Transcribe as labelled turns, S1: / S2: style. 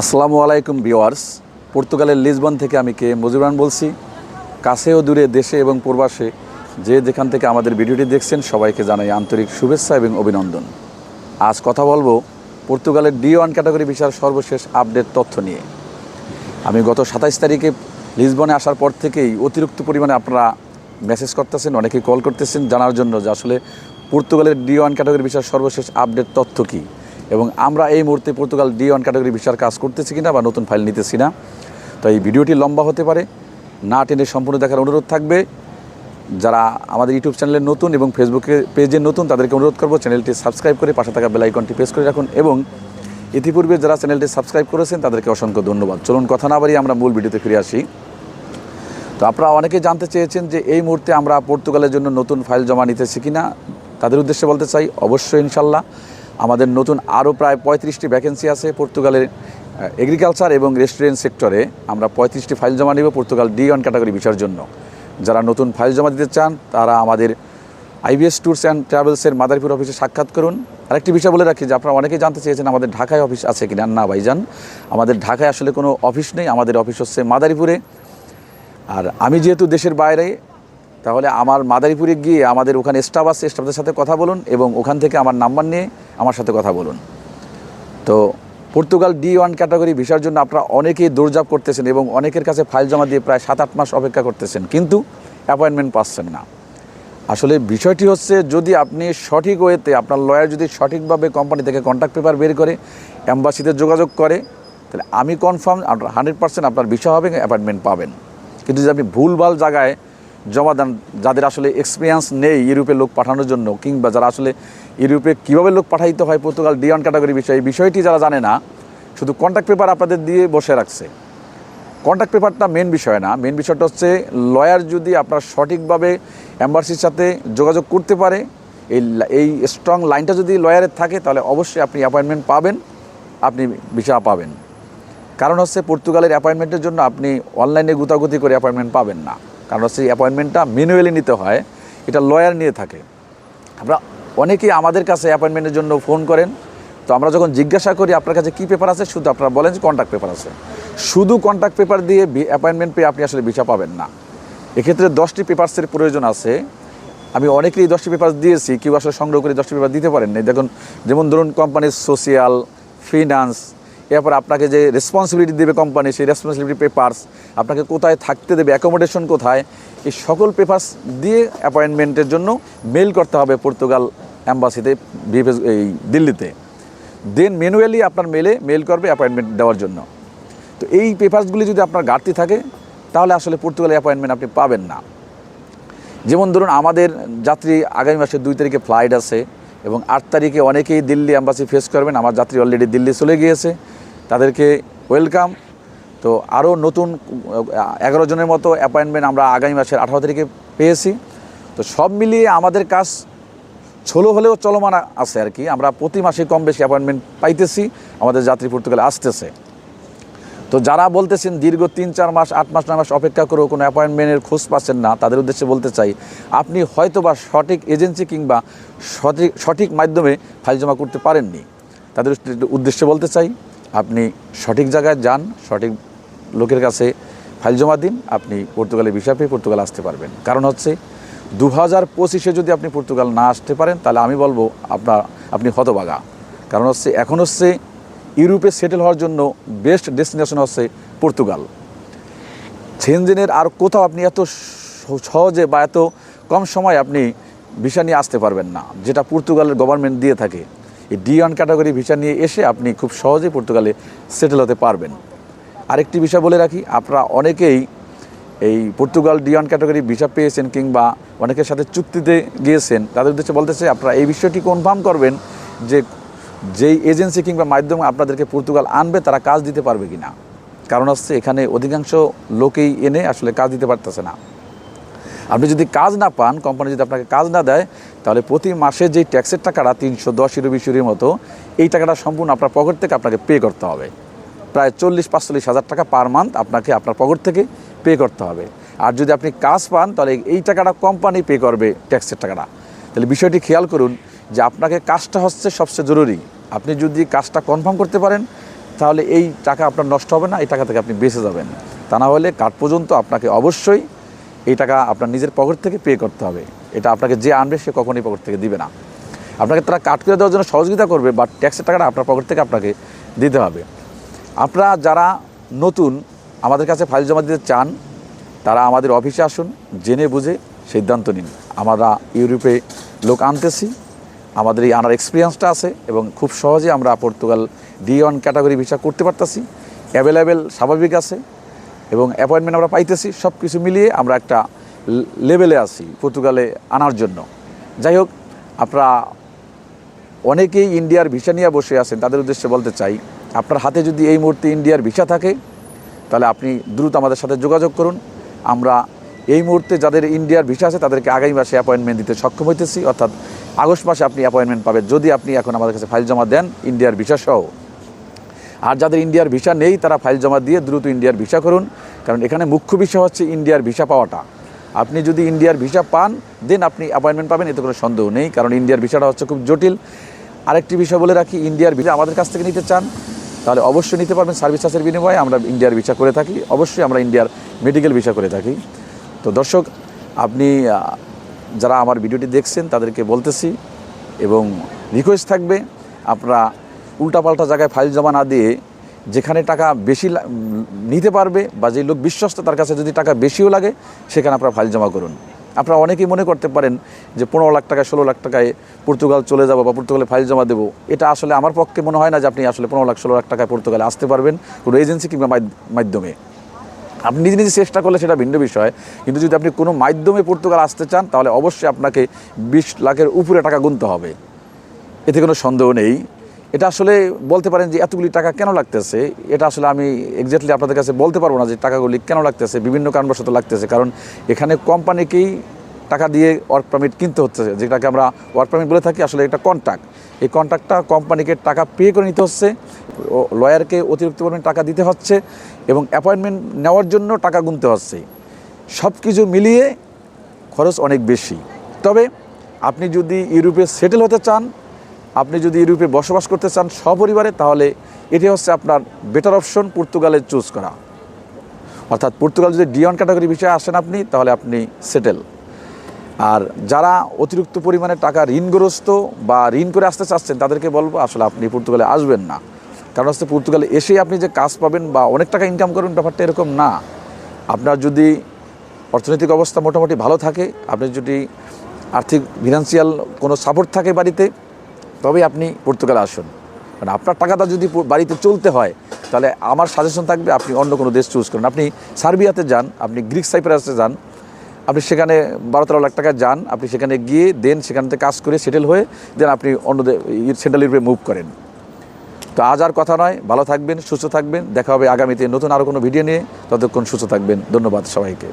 S1: আসসালামু আলাইকুম ভিওয়ার্স পর্তুগালের লিসবন থেকে আমি কে মজিবরান বলছি। কাছে ও দূরে দেশে এবং প্রবাসে যে যেখান থেকে আমাদের ভিডিওটি দেখছেন, সবাইকে জানাই আন্তরিক শুভেচ্ছা এবং অভিনন্দন। আজ কথা বলব পর্তুগালের ডি ওয়ান ক্যাটাগরি ভিসার সর্বশেষ আপডেট তথ্য নিয়ে। আমি গত সাতাইশ তারিখে লিসবনে আসার পর থেকেই অতিরিক্ত পরিমাণে আপনারা মেসেজ করতেছেন, অনেকেই কল করতেছেন, জানার জন্য যে আসলে পর্তুগালের ডি ওয়ান ক্যাটাগরি ভিসার সর্বশেষ আপডেট তথ্য কী? এবং আমরা এই মুহূর্তে পর্তুগাল ডি ওয়ান ক্যাটাগরি ভিসার কাজ করতেছি কিনা বা নতুন ফাইল নিতেছি না। তো এই ভিডিওটি লম্বা হতে পারে, না টেনে সম্পূর্ণ দেখার অনুরোধ থাকবে। যারা আমাদের ইউটিউব চ্যানেলে নতুন এবং ফেসবুকে পেজে নতুন, তাদেরকে অনুরোধ করব চ্যানেলটি সাবস্ক্রাইব করে পাশে থাকা বেলাইকনটি প্রেস করে রাখুন এবং ইতিপূর্বে যারা চ্যানেলটি সাবস্ক্রাইব করেছেন, তাদেরকে অসংখ্য ধন্যবাদ। চলুন কথা না বাড়িয়ে আমরা মূল ভিডিওতে ফিরে আসি। তো আপনারা অনেকে জানতে চেয়েছেন যে এই মুহূর্তে আমরা পর্তুগালের জন্য নতুন ফাইল জমা নিতেছি কিনা। তাদের উদ্দেশ্যে বলতে চাই, অবশ্যই ইনশাল্লাহ। আমাদের নতুন আরও প্রায় পঁয়ত্রিশটি ভ্যাকেন্সি আছে পর্তুগালের এগ্রিকালচার এবং রেস্টুরেন্ট সেক্টরে আমরা পঁয়ত্রিশটি ফাইল জমা নিব পর্তুগাল ডি ওয়ান ক্যাটাগরি ভিসার জন্য। যারা নতুন ফাইল জমা দিতে চান, তারা আমাদের আইবিএস ট্যুরস অ্যান্ড ট্রাভেলসের মাদারীপুর অফিসে সাক্ষাৎ করুন। আরেকটি বিষয় বলে রাখি যে আপনারা অনেকেই জানতে চেয়েছেন আমাদের ঢাকায় অফিস আছে কিনা। না, ভাইজান, আমাদের ঢাকায় আসলে কোনো অফিস নেই। আমাদের অফিস হচ্ছে মাদারীপুরে। আর আমি যেহেতু দেশের বাইরে তাহলে আমার মাদারীপুরে গিয়ে আমাদের ওখানে স্টাফ আছে স্টাফদের সাথে কথা বলুন এবং ওখান থেকে আমার নাম্বার নিয়ে আমার সাথে কথা বলুন। তো পর্তুগাল ডি ওয়ান ক্যাটাগরি ভিসার জন্য আপনারা অনেকেই দৌড়জাপ করতেছেন এবং অনেকের কাছে ফাইল জমা দিয়ে প্রায় সাত আট মাস অপেক্ষা করতেছেন, কিন্তু অ্যাপয়েন্টমেন্ট পাচ্ছেন না। আসলে বিষয়টি হচ্ছে যদি আপনি সঠিক ওয়েতে আপনার লয়ার যদি সঠিকভাবে কোম্পানি থেকে কন্ট্যাক্ট পেপার বের করে অ্যাম্বাসিতে যোগাযোগ করে, তাহলে আমি কনফার্ম আপনার হান্ড্রেড পার্সেন্ট আপনার বিষয় হবে অ্যাপয়েন্টমেন্ট পাবেন। কিন্তু যদি আপনি ভুলভাল জায়গায় জমা দেন যাদের আসলে এক্সপিরিয়েন্স নেই ইউরোপে লোক পাঠানোর জন্য, কিংবা যারা আসলে ইউরোপে কীভাবে লোক পাঠাইতে হয় পর্তুগাল ডিওয়ান ক্যাটাগরি বিষয়, এই বিষয়টি যারা জানে না, শুধু কন্ট্যাক্ট পেপার আপনাদের দিয়ে বসে রাখছে। কন্ট্যাক্ট পেপারটা মেন বিষয় না মেন বিষয়টা হচ্ছে লয়ার যদি আপনার সঠিকভাবে অ্যাম্বাসির সাথে যোগাযোগ করতে পারে, এই এই স্ট্রং লাইনটা যদি লয়ারের থাকে, তাহলে অবশ্যই আপনি অ্যাপয়েন্টমেন্ট পাবেন, আপনি ভিসা পাবেন। কারণ হচ্ছে পর্তুগালের অ্যাপয়েন্টমেন্টের জন্য আপনি অনলাইনে গুতাগুতি করে অ্যাপয়েন্টমেন্ট পাবেন না। কারণ এই অ্যাপয়েন্টমেন্টটা ম্যানুয়ালি নিতে হয়, এটা লয়ার নিয়ে থাকে। আমরা অনেকেই আমাদের কাছে অ্যাপয়েন্টমেন্টের জন্য ফোন করেন, তো আমরা যখন জিজ্ঞাসা করি, আপনার কাছে কী পেপার আছে? শুধু আপনারা বলেন যে কন্ট্যাক্ট পেপার আছে। শুধু কন্ট্যাক্ট পেপার দিয়ে অ্যাপয়েন্টমেন্ট পেয়ে আপনি আসলে ভিসা পাবেন না। এক্ষেত্রে দশটি পেপার্সের প্রয়োজন আছে। আমি অনেকেই দশটি পেপার দিয়েছি, কেউ আসলে সংগ্রহ করে দশটি পেপার দিতে পারেন না দেখুন, যেমন ধরুন কোম্পানির সোশিয়াল ফিনান্স এরপর আপনাকে যে রেসপন্সিবিলিটি দেবে কোম্পানি সেই রেসপন্সিবিলিটি পেপারস আপনাকে কোথায় থাকতে দেবে অ্যাকোমোডেশন কোথায়, এই সকল পেপার্স দিয়ে অ্যাপয়েন্টমেন্টের জন্য মেল করতে হবে পর্তুগাল অ্যাম্বাসিতে এই দিল্লিতে। দেন ম্যানুয়ালি আপনার মেলে মেল করবে অ্যাপয়েন্টমেন্ট দেওয়ার জন্য। তো এই পেপার্সগুলি যদি আপনার ঘাটতি থাকে, তাহলে আসলে পর্তুগালে অ্যাপয়েন্টমেন্ট আপনি পাবেন না। যেমন ধরুন, আমাদের যাত্রী আগামী মাসের দুই তারিখে ফ্লাইট আছে এবং আট তারিখে অনেকেই দিল্লি অ্যাম্বাসি ফেস করবেন। আমার যাত্রী অলরেডি দিল্লি চলে গিয়েছে। তাদেরকে ওয়েলকাম তো আরও নতুন এগারো জনের মতো অ্যাপয়েন্টমেন্ট আমরা আগামী মাসের আঠারো তারিখে পেয়েছি। তো সব মিলিয়ে আমাদের কাজ ছোলো হলেও চলমান আছে আর কি। আমরা প্রতি মাসে কম বেশি অ্যাপয়েন্টমেন্ট পাইতেছি, আমাদের যাত্রী পর্তুগালে আসতেছে। তো যারা বলতেছেন দীর্ঘ তিন, চার মাস, আট মাস, নয় মাস অপেক্ষা করেও কোনো অ্যাপয়েন্টমেন্টের খোঁজ পাচ্ছেন না, তাদের উদ্দেশ্যে বলতে চাই, আপনি হয়তো বা সঠিক এজেন্সি কিংবা সঠিক সঠিক মাধ্যমে ফাইল জমা করতে পারেননি। তাদের উদ্দেশ্যে বলতে চাই, আপনি সঠিক জায়গায় যান, সঠিক লোকের কাছে ফাইল জমা দিন, আপনি পর্তুগালে ভিসা পেয়ে পর্তুগাল আসতে পারবেন। কারণ হচ্ছে দু হাজার পঁচিশে যদি আপনি পর্তুগাল না আসতে পারেন, তাহলে আমি বলব আপনার, আপনি হতবাগা। কারণ হচ্ছে, এখন হচ্ছে ইউরোপে সেটেল হওয়ার জন্য বেস্ট ডেস্টিনেশন হচ্ছে পর্তুগাল। সেনজেনের আর কোথাও আপনি এত সহজে বা এত কম সময় আপনি ভিসা নিয়ে আসতে পারবেন না, যেটা পর্তুগালের গভর্নমেন্ট দিয়ে থাকে। এই ডি ওয়ান ক্যাটাগরি ভিসা নিয়ে এসে আপনি খুব সহজেই পর্তুগালে সেটেল হতে পারবেন। আরেকটি বিষয় বলে রাখি, আপনারা অনেকেই এই Portugal D one category visa পেয়েছেন কিংবা অনেকের সাথে চুক্তিতে গিয়েছেন, তাদের উদ্দেশ্যে বলতে চাই আপনারা এই বিষয়টি কনফার্ম করবেন যে যেই এজেন্সি কিংবা মাধ্যমে আপনাদেরকে পর্তুগাল আনবে, তারা কাজ দিতে পারবে কি না কারণ হচ্ছে, এখানে অধিকাংশ লোকেই এনে আসলে কাজ দিতে পারতেছে না। আপনি যদি কাজ না পান কোম্পানি যদি আপনাকে কাজ না দেয়, তাহলে প্রতি মাসে যেই ট্যাক্সের টাকাটা তিনশো দশ ইউরো বিশ ইউরোর মতো, এই টাকাটা সম্পূর্ণ আপনার পকেট থেকে আপনাকে পে করতে হবে। প্রায় চল্লিশ, পাঁচচল্লিশ হাজার টাকা পার মান্থ আপনাকে আপনার পকেট থেকে পে করতে হবে। আর যদি আপনি কাজ পান, তাহলে এই টাকাটা কোম্পানি পে করবে ট্যাক্সের টাকাটা। তাহলে বিষয়টি খেয়াল করুন যে আপনাকে কাজটা হচ্ছে সবচেয়ে জরুরি। আপনি যদি কাজটা কনফার্ম করতে পারেন, তাহলে এই টাকা আপনার নষ্ট হবে না, এই টাকা থেকে আপনি বেঁচে যাবেন। তা না হলে কাঠ পর্যন্ত আপনাকে অবশ্যই এই টাকা আপনার নিজের পকেট থেকে পে করতে হবে। এটা আপনাকে যে আনবে, সে কখনোই পকেট থেকে দিবে না। আপনাকে তারা কাট করে দেওয়ার জন্য সহযোগিতা করবে বাট ট্যাক্সের টাকাটা আপনার পকেট থেকে আপনাকে দিতে হবে। আপনারা যারা নতুন আমাদের কাছে ফাইল জমা দিতে চান, তারা আমাদের অফিসে আসুন, জেনে বুঝে সিদ্ধান্ত নিন। আমরা ইউরোপে লোক আনতেছি, আমাদের এই আনার এক্সপিরিয়েন্সটা আছে এবং খুব সহজে আমরা Portugal D one category visa করতে পারতেছি। অ্যাভেলেবেল স্বাভাবিক আছে এবং অ্যাপয়েন্টমেন্ট আমরা পাইতেছি সব কিছু মিলিয়ে আমরা একটা লেভেলে আছি পর্তুগালে আনার জন্য। যাই হোক, আপনারা অনেকেই ইন্ডিয়ার ভিসা নিয়ে বসে আছেন, তাদের উদ্দেশ্যে বলতে চাই আপনার হাতে যদি এই মুহূর্তে ইন্ডিয়ার ভিসা থাকে, তাহলে আপনি দ্রুত আমাদের সাথে যোগাযোগ করুন। আমরা এই মুহূর্তে যাদের ইন্ডিয়ার ভিসা আছে, তাদেরকে আগামী মাসে অ্যাপয়েন্টমেন্ট দিতে সক্ষম হইতেছি। অর্থাৎ আগস্ট মাসে আপনি অ্যাপয়েন্টমেন্ট পাবেন, যদি আপনি এখন আমাদের কাছে ফাইল জমা দেন ইন্ডিয়ার ভিসা সহ। আর যাদের ইন্ডিয়ার ভিসা নেই, তারা ফাইল জমা দিয়ে দ্রুত ইন্ডিয়ার ভিসা করুন। কারণ এখানে মুখ্য বিষয় হচ্ছে ইন্ডিয়ার ভিসা পাওয়াটা। আপনি যদি ইন্ডিয়ার ভিসা পান দেন আপনি অ্যাপয়েন্টমেন্ট পাবেন, এতে কোনো সন্দেহ নেই। কারণ ইন্ডিয়ার ভিসাটা হচ্ছে খুব জটিল। আরেকটি বিষয় বলে রাখি, ইন্ডিয়ার ভিসা আমাদের কাছ থেকে নিতে চান তাহলে অবশ্যই নিতে পারবেন সার্ভিস চার্জের বিনিময়ে, আমরা ইন্ডিয়ার ভিসা করে থাকি। অবশ্যই আমরা ইন্ডিয়ার মেডিকেল ভিসা করে থাকি। তো দর্শক, আপনি যারা আমার ভিডিওটি দেখছেন, তাদেরকে বলতেছি এবং রিকোয়েস্ট থাকবে, আপনারা উল্টাপাল্টা জায়গায় ফাইল জমা না দিয়ে যেখানে টাকা বেশি নিতে পারবে বা যে লোক বিশ্বস্ত, তার কাছে যদি টাকা বেশিও লাগে, সেখানে আপনারা ফাইল জমা করুন। আপনারা অনেকেই মনে করতে পারেন যে পনেরো লাখ টাকায়, ষোলো লাখ টাকায় পর্তুগাল চলে যাব বা পর্তুগালে ফাইল জমা দেবো। এটা আসলে আমার পক্ষে মনে হয় না যে আপনি আসলে পনেরো লাখ, ষোলো লাখ টাকায় পর্তুগালে আসতে পারবেন কোনো এজেন্সি কিংবা মাধ্য- মাধ্যমে। আপনি নিজে নিজে চেষ্টা করলে সেটা ভিন্ন বিষয়। কিন্তু যদি আপনি কোনো মাধ্যমে পর্তুগাল আসতে চান, তাহলে অবশ্যই আপনাকে বিশ লাখের উপরে টাকা গুনতে হবে। এতে কোনো সন্দেহ নেই। এটা আসলে বলতে পারেন যে এতগুলি টাকা কেন লাগতেছে? এটা আসলে আমি এক্স্যাক্টলি আপনাদের কাছে বলতে পারব না যে টাকাগুলি কেন লাগতেছে, বিভিন্ন কারণবশত লাগতেছে। কারণ এখানে কোম্পানিকেই টাকা দিয়ে ওয়ার্ক পারমিট কিনতে হচ্ছে। যেটাকে আমরা ওয়ার্ক পারমিট বলে থাকি, আসলে এটা কন্ট্রাক্ট এই কন্ট্রাক্টটা কোম্পানিকে টাকা পে করে নিতে হচ্ছে। লয়ারকে অতিরিক্ত পরিমাণ টাকা দিতে হচ্ছে এবং অ্যাপয়েন্টমেন্ট নেওয়ার জন্য টাকা গুনতে হচ্ছে। সব কিছু মিলিয়ে খরচ অনেক বেশি। তবে আপনি যদি ইউরোপে সেটেল হতে চান আপনি যদি ইউরোপে বসবাস করতে চান সপরিবারে, তাহলে এটি হচ্ছে আপনার বেটার অপশন পর্তুগালে চুজ করা। অর্থাৎ পর্তুগাল যদি ডিওয়ান ক্যাটাগরি বিষয়ে আসেন আপনি, তাহলে আপনি সেটেল আর যারা অতিরিক্ত পরিমাণে টাকা ঋণগ্রস্ত বা ঋণ করে আসতে চাচ্ছেন, তাদেরকে বলব, আসলে আপনি পর্তুগালে আসবেন না। কারণ হচ্ছে পর্তুগালে এসেই আপনি যে কাজ পাবেন বা অনেক টাকা ইনকাম করবেন, ব্যাপারটা এরকম না। আপনার যদি অর্থনৈতিক অবস্থা মোটামুটি ভালো থাকে, আপনি যদি আর্থিক ফিনান্সিয়াল কোনো সাপোর্ট থাকে বাড়িতে তবেই আপনি পর্তুগালে আসুন। কারণ আপনার টাকাটা যদি বাড়িতে চলতে হয়, তাহলে আমার সাজেশন থাকবে আপনি অন্য কোনো দেশ চুজ করুন। আপনি সার্বিয়াতে যান, আপনি গ্রিক সাইপ্রাসে যান, আপনি সেখানে বারো তেরো লাখ টাকা যান, আপনি সেখানে গিয়ে দেন, সেখান থেকে কাজ করে সেটেল হয়ে দেন আপনি অন্য সেন্ট্রাল ইউরোপে মুভ করেন। তো আজ আর কথা নয়, ভালো থাকবেন, সুস্থ থাকবেন, দেখা হবে আগামীতে নতুন আরও কোনো ভিডিও নিয়ে। ততক্ষণ সুস্থ থাকবেন, ধন্যবাদ সবাইকে।